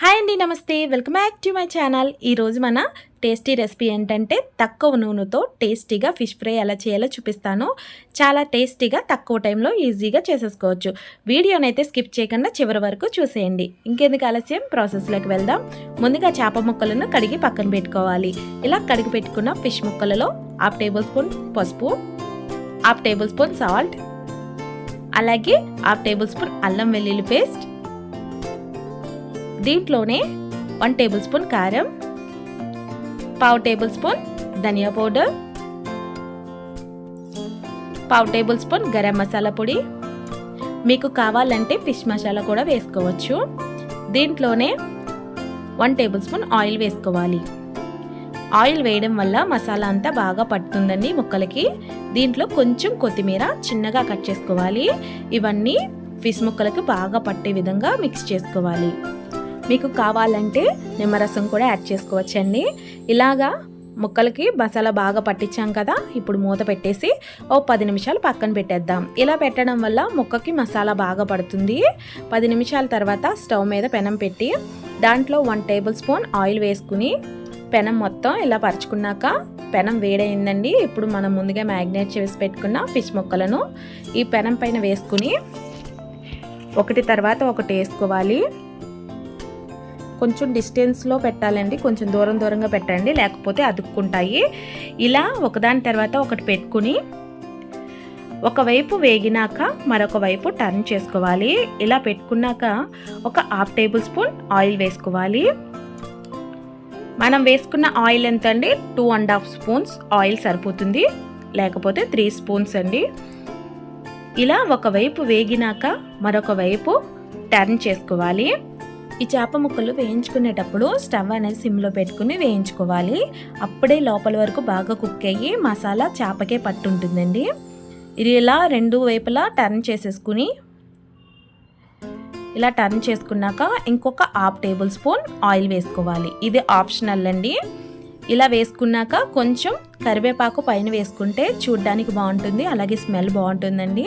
Hi అండి నమస్తే. Welcome back to my channel. ఈరోజు మన టేస్టీ రెసిపీ ఏంటంటే తక్కువ నూనెతో టేస్టీగా ఫిష్ ఫ్రై ఎలా చేయాలో చూపిస్తాను. చాలా టేస్టీగా తక్కువ టైంలో ఈజీగా చేసేసుకోవచ్చు. వీడియోనైతే స్కిప్ చేయకుండా చివరి వరకు చూసేయండి. ఇంకెందుకు ఆలస్యం? ప్రాసెస్లోకి వెళ్దాం. ముందుగా చేప ముక్కలను కడిగి పక్కన పెట్టుకోవాలి. ఇలా కడిగి పెట్టుకున్న ఫిష్ ముక్కలలో హాఫ్ టేబుల్ స్పూన్ పసుపు హాఫ్ టేబుల్ స్పూన్ సాల్ట్ అలాగే హాఫ్ టేబుల్ స్పూన్ అల్లం వెల్లుల్లి పేస్ట్ దీంట్లోనే వన్ టేబుల్ స్పూన్ కారం పావు టేబుల్ స్పూన్ ధనియా పౌడర్ పావు టేబుల్ స్పూన్ గరం మసాలా పొడి. మీకు కావాలంటే ఫిష్ మసాలా కూడా వేసుకోవచ్చు. దీంట్లోనే వన్ టేబుల్ స్పూన్ ఆయిల్ వేసుకోవాలి. ఆయిల్ వేయడం వల్ల మసాలా అంతా బాగా పడుతుందండి ముక్కలకి. దీంట్లో కొంచెం కొత్తిమీర చిన్నగా కట్ చేసుకోవాలి. ఇవన్నీ ఫిష్ ముక్కలకు బాగా పట్టే విధంగా మిక్స్ చేసుకోవాలి. మీకు కావాలంటే నిమ్మరసం కూడా యాడ్ చేసుకోవచ్చండి. ఇలాగా ముక్కలకి మసాలా బాగా పట్టించాం కదా ఇప్పుడు మూత పెట్టేసి ఓ పది నిమిషాలు పక్కన పెట్టేద్దాం. ఇలా పెట్టడం వల్ల ముక్కకి మసాలా బాగా పడుతుంది. పది నిమిషాల తర్వాత స్టవ్ మీద పెనం పెట్టి దాంట్లో వన్ టేబుల్ స్పూన్ ఆయిల్ వేసుకుని పెనం మొత్తం ఇలా పరుచుకున్నాక పెనం వేడైందండి. ఇప్పుడు మనం ముందుగా మ్యాగ్నేట్ చేసి పెట్టుకున్న ఫిష్ ముక్కలను ఈ పెనం పైన వేసుకుని ఒకటి తర్వాత ఒకటి వేసుకోవాలి. కొంచెం డిస్టెన్స్లో పెట్టాలండి. కొంచెం దూరం దూరంగా పెట్టండి. లేకపోతే అతుక్కుంటాయి. ఇలా ఒకదాని తర్వాత ఒకటి పెట్టుకుని ఒకవైపు వేగినాక మరొక వైపు టర్న్ చేసుకోవాలి. ఇలా పెట్టుకున్నాక ఒక హాఫ్ టేబుల్ స్పూన్ ఆయిల్ వేసుకోవాలి. మనం వేసుకున్న ఆయిల్ ఎంత అండి two and half spoons oil సరిపోతుంది. లేకపోతే త్రీ స్పూన్స్ అండి. ఇలా ఒకవైపు వేగినాక మరొక వైపు టర్న్ చేసుకోవాలి. ఈ చేప ముక్కలు వేయించుకునేటప్పుడు స్టవ్ అనేది సిమ్లో పెట్టుకుని వేయించుకోవాలి. అప్పుడే లోపల వరకు బాగా కుక్ అయ్యి మసాలా చేపకే పట్టుంటుందండి. ఇది ఇలా రెండు వైపులా టర్న్ చేసేసుకుని ఇలా టర్న్ చేసుకున్నాక ఇంకొక హాఫ్ టేబుల్ స్పూన్ ఆయిల్ వేసుకోవాలి. ఇది ఆప్షనల్ అండి. ఇలా వేసుకున్నాక కొంచెం కరివేపాకు పైన వేసుకుంటే చూడ్డానికి బాగుంటుంది అలాగే స్మెల్ బాగుంటుందండి.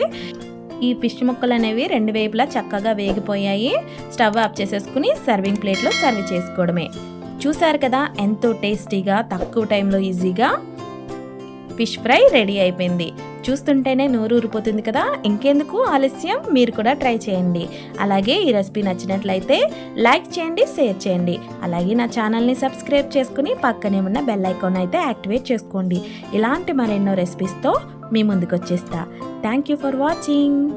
ఈ ఫిష్ ముక్కలు అనేవి రెండు వైపులా చక్కగా వేగిపోయాయి. స్టవ్ ఆఫ్ చేసేసుకుని సర్వింగ్ ప్లేట్లో సర్వ్ చేసుకోవడమే. చూసారు కదా ఎంతో టేస్టీగా తక్కువ టైంలో ఈజీగా ఫిష్ ఫ్రై రెడీ అయిపోయింది. చూస్తుంటేనే నోరు ఊరిపోతుంది కదా. ఇంకెందుకు ఆలస్యం? మీరు కూడా ట్రై చేయండి. అలాగే ఈ రెసిపీ నచ్చినట్లయితే లైక్ చేయండి షేర్ చేయండి. అలాగే నా ఛానల్ని సబ్స్క్రైబ్ చేసుకుని పక్కనే ఉన్న బెల్ ఐకాన్ అయితే యాక్టివేట్ చేసుకోండి. ఇలాంటి మరెన్నో రెసిపీస్తో మీ ముందుకు వచ్చేస్తా థ్యాంక్ యూ ఫర్ వాచింగ్